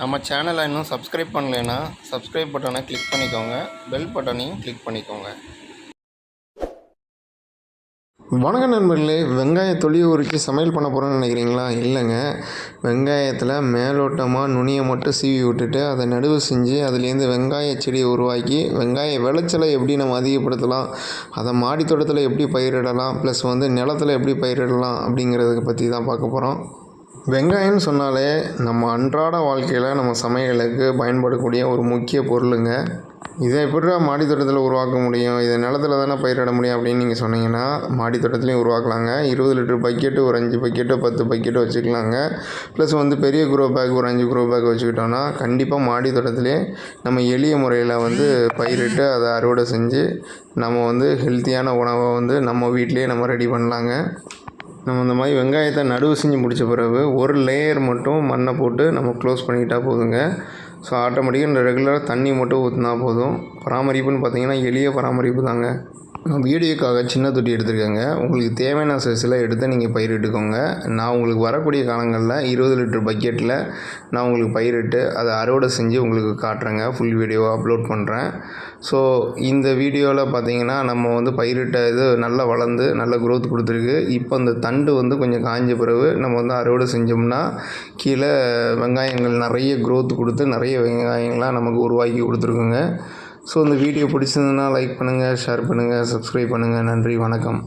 நம்ம சேனலை இன்னும் சப்ஸ்கிரைப் பண்ணலைன்னா சப்ஸ்கிரைப் பட்டனை கிளிக் பண்ணிக்கோங்க. பெல் பட்டனையும் கிளிக் பண்ணிக்கோங்க. வணக்க நண்பர்களே. வெங்காய தொழில் ஊருக்கு சமையல் பண்ண போகிறோன்னு நினைக்கிறீங்களா? இல்லைங்க. வெங்காயத்தில் மேலோட்டமாக நுனியை மட்டும் சீவி விட்டுட்டு அதை நடுவு செஞ்சு அதுலேருந்து வெங்காய செடியை உருவாக்கி வெங்காய விளைச்சலை எப்படி நம்ம அதிகப்படுத்தலாம் அதை மாடி தோட்டத்தில் எப்படி பயிரிடலாம் ப்ளஸ் வந்து நிலத்தில் எப்படி பயிரிடலாம் அப்படிங்கிறத பற்றி தான் பார்க்க போகிறோம் வெங்காயம்னு சொன்னாலே நம்ம அன்றாட வாழ்க்கையில் நம்ம சமையலுக்கு பயன்படக்கூடிய ஒரு முக்கிய பொருளுங்க. இதை எப்படிடா மாடி தோட்டத்தில் உருவாக்க முடியும்? இதை நிலத்துல தானே பயிரிட முடியும் அப்படின்னு நீங்கள் சொன்னீங்கன்னா மாடி தோட்டத்துலையும் உருவாக்கலாங்க. இருபது லிட்டர் பக்கெட்டு ஒரு அஞ்சு பக்கெட்டு பத்து பக்கெட்டு வச்சுக்கலாங்க. ப்ளஸ் வந்து பெரிய குரோ பேக் ஒரு அஞ்சு குரோ பேக் வச்சுக்கிட்டோன்னா கண்டிப்பாக மாடி தோட்டத்திலே நம்ம எளிய முறையில் வந்து பயிரிட்டு அதை அறுவடை செஞ்சு நம்ம வந்து ஹெல்த்தியான உணவை வந்து நம்ம வீட்டிலேயே நம்ம ரெடி பண்ணலாங்க. நம்ம இந்த மாதிரி வெங்காயத்தை நடுவு செஞ்சு முடித்த பிறகு ஒரு லேயர் மட்டும் மண்ணை போட்டு நம்ம க்ளோஸ் பண்ணிக்கிட்டால் போதுங்க. ஸோ ஆட்டோமேட்டிக்காக இந்த ரெகுலராக தண்ணி மட்டும் ஊற்றினா போதும். பராமரிப்புன்னு பார்த்தீங்கன்னா எளிய பராமரிப்பு தாங்க. வீடியோக்காக சின்ன தொட்டி எடுத்திருக்கேங்க. உங்களுக்கு தேவையான சைஸில் எடுத்து நீங்கள் பயிரிட்டுக்கோங்க நான் உங்களுக்கு வரக்கூடிய காலங்களில் இருபது லிட்டர் பக்கெட்டில் நான் உங்களுக்கு பயிரிட்டு அதை அறுவடை செஞ்சு உங்களுக்கு காட்டுறேங்க. ஃபுல் வீடியோவை அப்லோட் பண்ணுறேன் ஸோ இந்த வீடியோவில் பார்த்தீங்கன்னா நம்ம வந்து பயிரிட்ட இது நல்லா வளர்ந்து நல்ல க்ரோத் கொடுத்துருக்கு. இப்போ அந்த தண்டு வந்து கொஞ்சம் காஞ்ச பிறகு நம்ம வந்து அறுவடை செஞ்சோம்னா கீழே வெங்காயங்கள் நிறைய க்ரோத் கொடுத்து நிறைய வெங்காயங்களாக நமக்கு உருவாக்கி கொடுத்துருக்குங்க. ஸோ இந்த வீடியோ பிடிச்சிருந்ததுன்னா லைக் பண்ணுங்கள் ஷேர் பண்ணுங்கள் சப்ஸ்கிரைப் பண்ணுங்கள் நன்றி வணக்கம்.